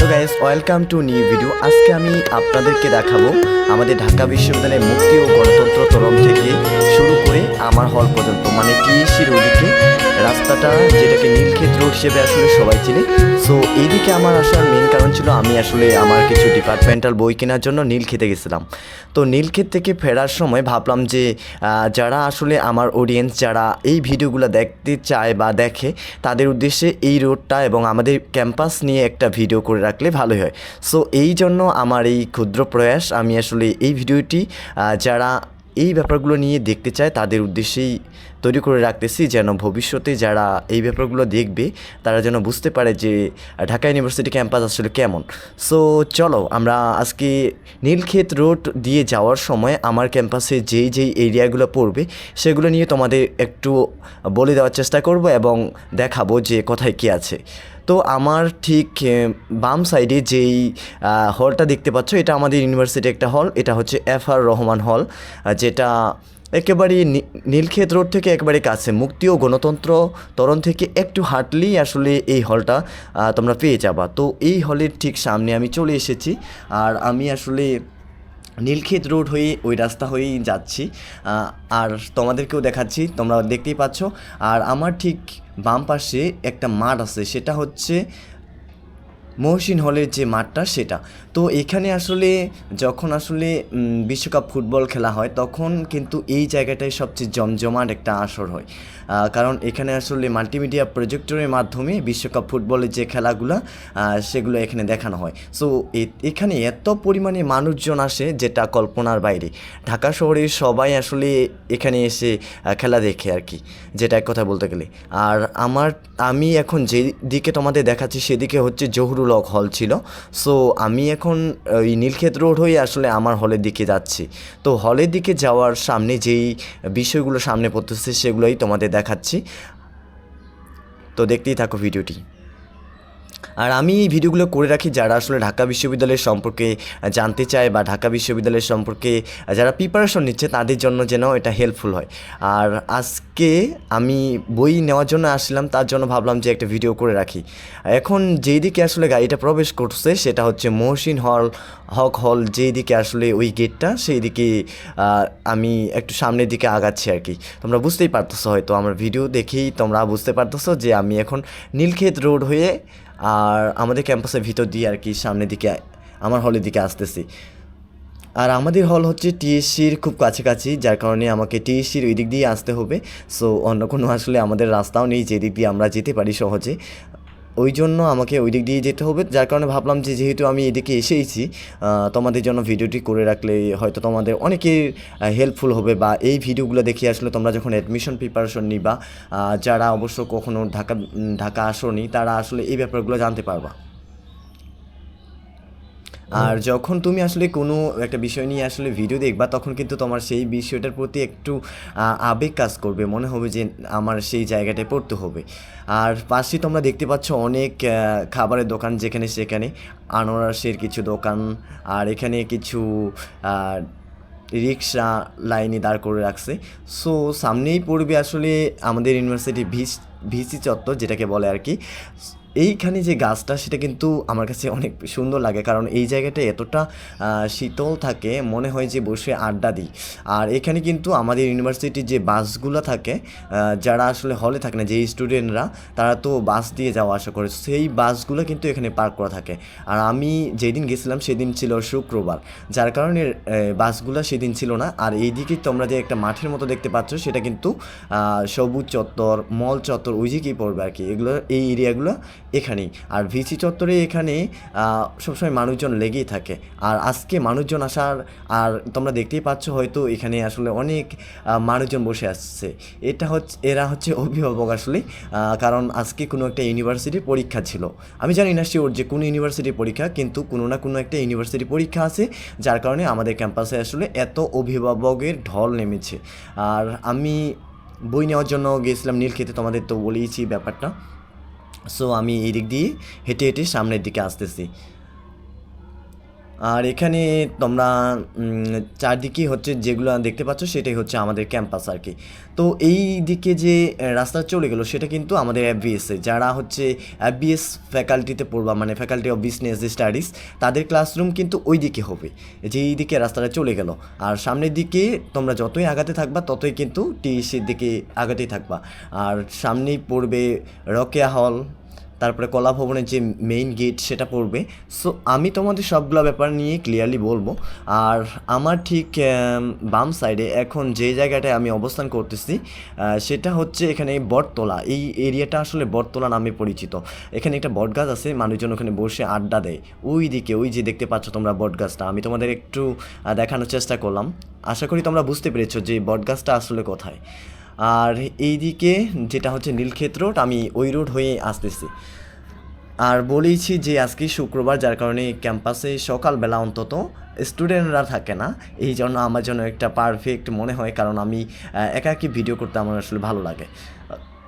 Welcome to new video আজকে আমি আপনাদেরকে দেখাবো আমাদের ঢাকা বিশ্ববিদ্যালয়ের মুক্তি ও গণতন্ত্র তরম থেকে শুরু করে আমার হল পর্যন্ত মানে টিএসির ওদিকে রাস্তাটা যেটাকে নীলক্ষেত রোড হিসেবে আসলে সবাই চিনে। সো এইদিকে আমার আসার মেন কারণ ছিল আমি আসলে আমার কিছু ডিপার্টমেন্টাল বই কেনার জন্য নীলক্ষেতে গেছিলাম। তো নীলক্ষেত থেকে ফেরার সময় ভাবলাম যে যারা আসলে আমার অডিয়েন্স যারা এই ভিডিওগুলো দেখতে চায় বা দেখে, তাদের উদ্দেশ্যে এই রোডটা এবং আমাদের ক্যাম্পাস নিয়ে একটা ভিডিও করে রাখলে ভালোই হয়। সো এই জন্য আমার এই ক্ষুদ্র প্রয়াস, আমি আসলে এই ভিডিওটি যারা এই ব্যাপারগুলো নিয়ে দেখতে চায়, তাদের উদ্দেশ্যেই তৈরি করে রাখতেছি, যেন ভবিষ্যতে যারা এই ব্যাপারগুলো দেখবে, তারা যেন বুঝতে পারে যে, ঢাকা ইউনিভার্সিটি ক্যাম্পাস আসলে কেমন। সো চলো, আমরা আজকে নীলক্ষেত রোড দিয়ে যাওয়ার সময় আমার ক্যাম্পাসে যেই যেই এরিয়াগুলো পড়বে, সেগুলো নিয়ে তোমাদের একটু বলে দেওয়ার চেষ্টা করব এবং দেখাবো যে কোথায় কী আছে। তো আমার ঠিক বাম সাইডে যেই হলটা দেখতে পাচ্ছ, এটা আমাদের ইউনিভার্সিটি একটা হল এটা হচ্ছে এফ আর রহমান হল যেটা একেবারে নীলক্ষেত রোড থেকে একেবারে কাছে। মুক্তি ও গণতন্ত্র তরণ থেকে একটু হাঁটলেই আসলে এই হলটা তোমরা পেয়ে যাবা। তো এই হলের ঠিক সামনে আমি চলে এসেছি, আর আমি আসলে নীলক্ষেত রোড হয়ে ওই রাস্তা হয়েই যাচ্ছি। আর তোমাদেরকেও দেখাচ্ছি, তোমরা দেখতেই পাচ্ছ। আর আমার ঠিক বাম পাশে একটা মাঠ আছে, সেটা হচ্ছে মহসিন হলের যে মাঠটা, সেটা। তো এখানে আসলে যখন আসলে বিশ্বকাপ ফুটবল খেলা হয়, তখন কিন্তু এই জায়গাটায় সবচেয়ে জমজমাট একটা আসর হয়। কারণ এখানে আসলে মাল্টিমিডিয়া প্রজেক্টরের মাধ্যমে বিশ্বকাপ ফুটবলের যে খেলাগুলো সেগুলো এখানে দেখানো হয়। সো এখানে এত পরিমাণে মানুষজন আসে যেটা কল্পনার বাইরে। ঢাকা শহরের সবাই আসলে এখানে এসে খেলা দেখে আর কি যেটা এক কথা বলতে গেলে। আর আমার, আমি এখন যে দিকে তোমাদের দেখাচ্ছি, সেদিকে হচ্ছে জহুরুল হল ছিল। সো আমি এখন ওই নীলক্ষেত রোড হয়ে আসলে আমার হলের দিকে যাচ্ছি। তো হলের দিকে যাওয়ার সামনে যেই বিষয়গুলো সামনে পড়তেছে সেগুলোই তোমাদের দেখাচ্ছি। তো দেখতেই থাকো ভিডিওটি। আর আমি এই ভিডিওগুলো করে রাখি যারা আসলে ঢাকা বিশ্ববিদ্যালয়ের সম্পর্কে জানতে চায় বা ঢাকা বিশ্ববিদ্যালয়ের সম্পর্কে যারা প্রিপারেশন নিচ্ছে তাদের জন্য যেন এটা হেল্পফুল হয়। আর আজকে আমি বই নেওয়ার জন্য আসলাম, তার জন্য ভাবলাম যে একটা ভিডিও করে রাখি। এখন যেই দিকে আসলে গাড়িটা প্রবেশ করছে সেটা হচ্ছে মহসিন হল, হক হল যেই দিকে আসলে ওই গেটটা সেই দিকে আমি একটু সামনের দিকে আগাচ্ছি আর কি। তোমরা বুঝতেই পারতেছো হয়তো, আমার ভিডিও দেখেই তোমরা বুঝতে পারতেছো যে আমি এখন নীলক্ষেত রোড হয়ে আর আমাদের ক্যাম্পাসের ভিতর দিয়ে আর কি সামনের দিকে, আমার হলের দিকে আসতেছি। আর আমাদের হল হচ্ছে টিএসসির খুব কাছাকাছি, যার কারণে আমাকে টিএসসির ওই দিক দিয়ে আসতে হবে। সো অন্য কোনো আসলে আমাদের রাস্তাও নেই, যেদিক দিয়ে আমরা যেতে পারি সহজে। ওই জন্য আমাকে ওই দিক দিয়ে যেতে হবে। যার কারণে ভাবলাম যে যেহেতু আমি এদিকে এসেইছি তোমাদের জন্য ভিডিওটি করে রাখলে হয়তো তোমাদের অনেকে হেল্পফুল হবে বা এই ভিডিওগুলো দেখে আসলে তোমরা যখন অ্যাডমিশন প্রিপারেশন নিবা যারা অবশ্য কখনো ঢাকা ঢাকা আসনি, তারা আসলে এই ব্যাপারগুলো জানতে পারবা। আর যখন তুমি আসলে কোনো একটা বিষয় নিয়ে আসলে ভিডিও দেখবা তখন কিন্তু তোমার সেই বিষয়টার প্রতি একটু আবেগ কাজ করবে। মনে হবে যে আমার সেই জায়গাটায় পড়তে হবে। আর পাশে তোমরা দেখতে পাচ্ছ অনেক খাবারের দোকান যেখানে সেখানে আনারসের কিছু দোকান আর এখানে কিছু রিক্সা লাইনে দাঁড় করে রাখছে। সো সামনেই পড়বে আসলে আমাদের ইউনিভার্সিটি ভিস ভিসি চত্বর যেটাকে বলে আর কি। এইখানে যে গাছটা, সেটা কিন্তু আমার কাছে অনেক সুন্দর লাগে। কারণ এই জায়গাটা এতটা শীতল থাকে, মনে হয় যে বসে আড্ডা দিই। আর এখানে কিন্তু আমাদের ইউনিভার্সিটির যে বাসগুলো থাকে যারা আসলে হলে থাকে না, যে স্টুডেন্টরা তারা তো বাস দিয়ে যাওয়া আসা করে। সেই বাসগুলো কিন্তু এখানে পার্ক করা থাকে। আর আমি যেদিন গেছিলাম, সেদিন ছিল শুক্রবার। যার কারণে বাসগুলো সেদিন ছিল না। আর এইদিকে তোমরা যে একটা মাঠের মতো দেখতে পাচ্ছ, সেটা কিন্তু সবুজ চত্বর, মল চত্বর, ওই দিকেই পড়বে আর কি? এগুলো, এই এরিয়াগুলো এখানেই। আর ভিসি চত্বরে এখানে সবসময় মানুষজন লেগেই থাকে। আর আজকে মানুষজন আসার, আর তোমরা দেখতেই পাচ্ছ হয়তো এখানে আসলে অনেক মানুষজন বসে আসছে। এটা হচ্ছে, এরা হচ্ছে অভিভাবক আসলে কারণ আজকে কোনো একটা ইউনিভার্সিটির পরীক্ষা ছিল। আমি জানি না শিওর যে কোনো ইউনিভার্সিটির পরীক্ষা, কিন্তু কোনো না কোনো একটা ইউনিভার্সিটি পরীক্ষা আছে, যার কারণে আমাদের ক্যাম্পাসে আসলে এত অভিভাবকের ঢল নেমেছে। আর আমি বই নেওয়ার জন্য গিয়েছিলাম নীলক্ষেতে তোমাদের তো বলেইছি ব্যাপারটা। সো আমি এই দিক দিয়ে হেঁটে হেঁটে সামনের দিকে আসতেছি। আর এখানে তোমরা চারদিকে হচ্ছে যেগুলো দেখতে পাচ্ছ সেটাই হচ্ছে আমাদের ক্যাম্পাস আর কি। তো এই দিকে যে রাস্তা চলে গেলো সেটা কিন্তু আমাদের এফবিএসে যারা হচ্ছে এফবিএস ফ্যাকাল্টিতে পড়বা মানে ফ্যাকাল্টি অফ বিজনেস স্টাডিজ তাদের ক্লাসরুম কিন্তু ওই দিকে হবে। যে এই দিকে রাস্তাটা চলে গেল। আর সামনের দিকে তোমরা যতই আগাতে থাকবা, ততই কিন্তু টিএসির দিকে আগাতেই থাকবা। আর সামনেই পড়বে রকেয়া হল। তারপরে কলা ভবনের যে মেইন গেট সেটা পড়বে। সো আমি তোমাদের সবগুলো ব্যাপার নিয়ে ক্লিয়ারলি বলব। আর আমার ঠিক বাম সাইডে এখন যে জায়গাটায় আমি অবস্থান করতেছি সেটা হচ্ছে এখানে বটতলা। এই এরিয়াটা আসলে বটতলা নামে পরিচিত। এখানে একটা বটগাছ আছে, মানুষজন ওখানে বসে আড্ডা দেয়। ওই দিকে ওই যে দেখতে পাচ্ছ তোমরা বটগাছটা। আমি তোমাদের একটু দেখানোর চেষ্টা করলাম। আশা করি তোমরা বুঝতে পেরেছ যে বটগাছটা আসলে কোথায়। আর এই দিকে যেটা হচ্ছে নীলক্ষেত রোড আমি ওই রোড হয়ে আসতেছি। আর বলেইছি যে আজকে শুক্রবার, যার কারণে ক্যাম্পাসে সকালবেলা অন্তত স্টুডেন্টরা থাকে না। এই জন্য আমার জন্য একটা পারফেক্ট মনে হয়, কারণ আমি একা একই ভিডিও করতে আমার আসলে ভালো লাগে।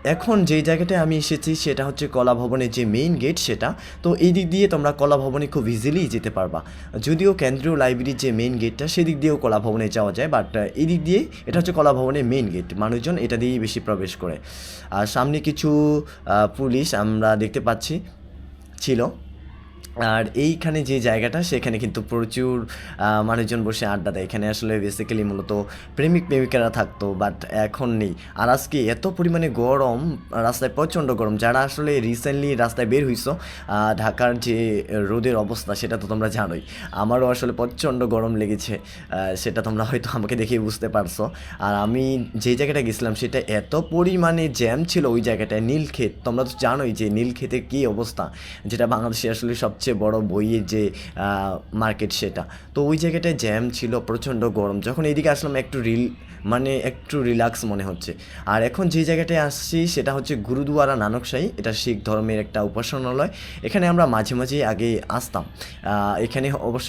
এখন যে জায়গাটায় আমি এসেছি সেটা হচ্ছে কলা ভবনের যে মেইন গেট সেটা। তো এই দিক দিয়ে তোমরা কলা ভবনে খুব ইজিলি যেতে পারবা। যদিও কেন্দ্রীয় লাইব্রেরির যে মেইন গেটটা সেদিক দিয়েও কলা ভবনে যাওয়া যায় বাট এই দিক দিয়ে এটা হচ্ছে কলা ভবনের মেইন গেট মানুষজন এটা দিয়েই বেশি প্রবেশ করে। আর সামনে কিছু পুলিশ আমরা দেখতে পাচ্ছি, ছিল। আর এইখানে যে জায়গাটা, সেখানে কিন্তু প্রচুর মানুষজন বসে আড্ডা দেয়। এখানে আসলে বেসিক্যালি মূলত প্রেমিক প্রেমিকারা থাকতো বাট এখন নেই। আর আজকে এত পরিমাণে গরম, রাস্তায় প্রচণ্ড গরম, যারা আসলে রিসেন্টলি রাস্তায় বের হইছো ঢাকার যে রোদের অবস্থা, সেটা তো তোমরা জানোই। আমারও আসলে প্রচণ্ড গরম লেগেছে সেটা তোমরা হয়তো আমাকে দেখেই বুঝতে পারছ। আর আমি যে জায়গাটা গেছিলাম, সেটা এত পরিমাণে জ্যাম ছিল ওই জায়গাটায়, নীলক্ষেত। তোমরা তো জানোই যে নীলক্ষেতের কী অবস্থা, যেটা বাংলাদেশে আসলে সবচেয়ে বড় বইয়ের যে মার্কেট সেটা। তো ওই জায়গাটায় জ্যাম ছিল, প্রচণ্ড গরম। যখন এদিকে আসলাম, একটু রিল মানে একটু রিল্যাক্স মনে হচ্ছে। আর এখন যে জায়গাটায় আসছি, সেটা হচ্ছে গুরুদুয়ারা নানকশাহী। এটা শিখ ধর্মের একটা উপাসনালয়। এখানে আমরা মাঝে মাঝে আগে আসতাম। এখানে অবশ্য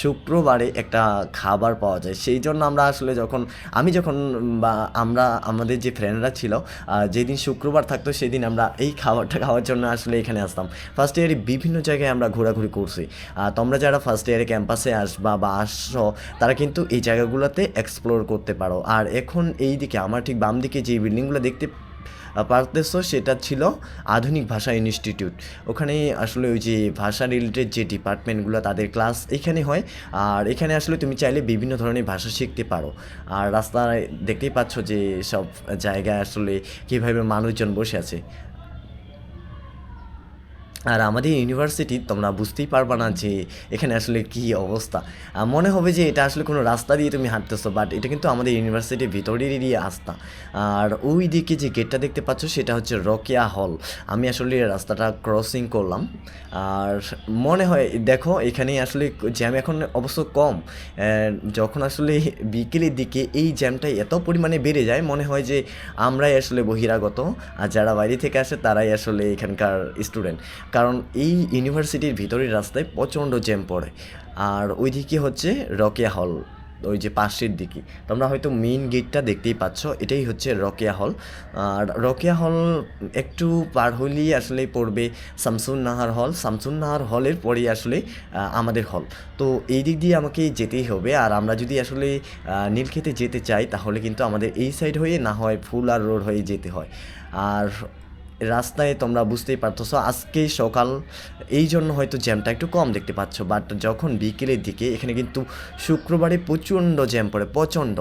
শুক্রবারে একটা খাবার পাওয়া যায়। সেই জন্য আমরা আসলে যখন, আমি যখন বা আমরা, আমাদের যে ফ্রেন্ডরা ছিল যেদিন শুক্রবার থাকতো সেদিন আমরা এই খাবারটা খাওয়ার জন্য আসলে এখানে আসতাম। ফার্স্ট ইয়ারে বিভিন্ন জায়গায় আমরা ঘোরাঘুরি করছি। তোমরা যারা ফার্স্ট ইয়ারে ক্যাম্পাসে আসবা বা আসছো, তারা কিন্তু এই জায়গাগুলোতে এক্সপ্লোর করতে পারো। আর এখন এই দিকে আমার ঠিক বাম দিকে যে বিল্ডিংগুলো দেখতে পারতেছো, সেটা ছিল আধুনিক ভাষা ইনস্টিটিউট। ওখানে আসলে ওই যে ভাষা রিলেটেড যে ডিপার্টমেন্টগুলো তাদের ক্লাস এখানে হয়, আর এখানে আসলে তুমি চাইলে বিভিন্ন ধরনের ভাষা শিখতে পারো। আর রাস্তায় দেখতেই পাচ্ছ যে সব জায়গায় আসলে কীভাবে মানুষজন বসে আছে। আর আমাদের ইউনিভার্সিটি তোমরা বুঝতেই পারবা না যে এখানে আসলে কী অবস্থা। মনে হবে যে এটা আসলে কোনো রাস্তা দিয়ে তুমি হাঁটতেছো বাট এটা কিন্তু আমাদের ইউনিভার্সিটির ভিতরেরই রাস্তা। আর ওই দিকে যে গেটটা দেখতে পাচ্ছ, সেটা হচ্ছে রকিয়া হল। আমি আসলে রাস্তাটা ক্রসিং করলাম। আর মনে হয়, দেখো এখানে আসলে জ্যাম এখন অবশ্য কম। যখন আসলে বিকেলের দিকে এই জ্যামটাই এত পরিমাণে বেড়ে যায়, মনে হয় যে আমরাই আসলে বহিরাগত। আর যারা বাইরে থেকে আসে, তারাই আসলে এখানকার স্টুডেন্ট কারণ এই ইউনিভার্সিটির ভিতরের রাস্তায় প্রচণ্ড জ্যাম পড়ে। আর ওইদিকে হচ্ছে রকেয়া হল, ওই যে পাশের দিকে। তোমরা হয়তো মেইন গেটটা দেখতেই পাচ্ছ, এটাই হচ্ছে রকেয়া হল। আর রকেয়া হল একটু পার হলেই আসলে পড়বে শামসুন নাহার হল। শামসুন নাহার হলের পরেই আসলে আমাদের হল। তো এই দিক দিয়ে আমাকে যেতেই হবে। আর আমরা যদি আসলে নীলক্ষেতে যেতে চাই, তাহলে কিন্তু আমাদের এই সাইড হয়ে না হয় ফুল আর রোড হয়ে যেতে হয়। আর রাস্তায় তোমরা বুঝতেই পারতেছো আজকে সকাল, এই জন্য হয়তো জ্যামটা একটু কম দেখতে পাচ্ছ। বাট যখন বিকেলের দিকে, এখানে কিন্তু শুক্রবারে প্রচণ্ড জ্যাম পড়ে, প্রচণ্ড।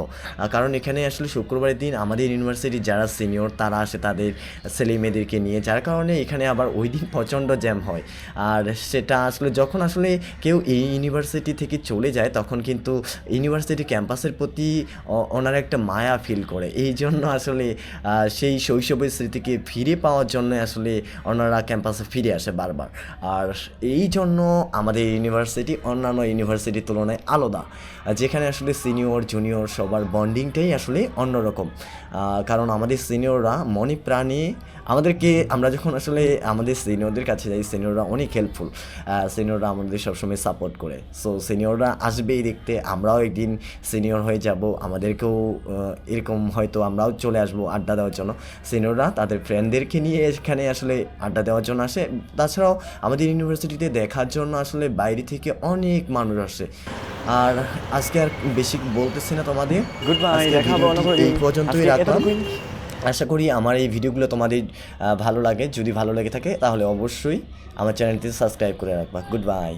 কারণ এখানে আসলে শুক্রবারের দিন আমাদের ইউনিভার্সিটির যারা সিনিয়র তারা আসে তাদের ছেলে মেয়েদেরকে নিয়ে, যার কারণে এখানে আবার ওই দিন প্রচণ্ড জ্যাম হয়। আর সেটা আসলে যখন আসলে কেউ এই ইউনিভার্সিটি থেকে চলে যায়, তখন কিন্তু ইউনিভার্সিটি ক্যাম্পাসের প্রতি ওনারা একটা মায়া ফিল করে। এই জন্য আসলে সেই শৈশবের স্মৃতিকে ফিরে পাওয়ার জন্য আসলে ওনারা ক্যাম্পাসে ফিরে আসে বারবার। আর এই জন্য আমাদের ইউনিভার্সিটি অন্যান্য ইউনিভার্সিটির তুলনায় আলাদা। যেখানে আসলে সিনিয়র, জুনিয়র সবার বন্ডিংটাই আসলে অন্যরকম। কারণ আমাদের সিনিয়ররা মনে প্রাণে, আমাদেরকে আমরা যখন আসলে আমাদের সিনিয়রদের কাছে যাই, সিনিয়ররা অনেক হেল্পফুল সিনিয়ররা আমাদের সবসময় সাপোর্ট করে। সো সিনিয়ররা আসবেই দেখতে, আমরাও একদিন সিনিয়র হয়ে যাব, আমাদেরকেও এরকম হয়তো আমরাও চলে আসব আড্ডা দেওয়ার জন্য। সিনিয়ররা তাদের ফ্রেন্ডদেরকে নিয়ে এখানে আসলে আড্ডা দেওয়ার জন্য আসে। তাছাড়াও আমাদের ইউনিভার্সিটিতে দেখার জন্য আসলে বাইরে থেকে অনেক মানুষ আসে। আর আজকে আর বেশি বলতেছি না তোমাদের। গুড বাই এই পর্যন্তই রাখলাম। আশা করি আমার এই ভিডিওগুলো তোমাদের ভালো লাগে। যদি ভালো লাগে থাকে তাহলে অবশ্যই আমার চ্যানেলটি সাবস্ক্রাইব করে রাখবা। Good bye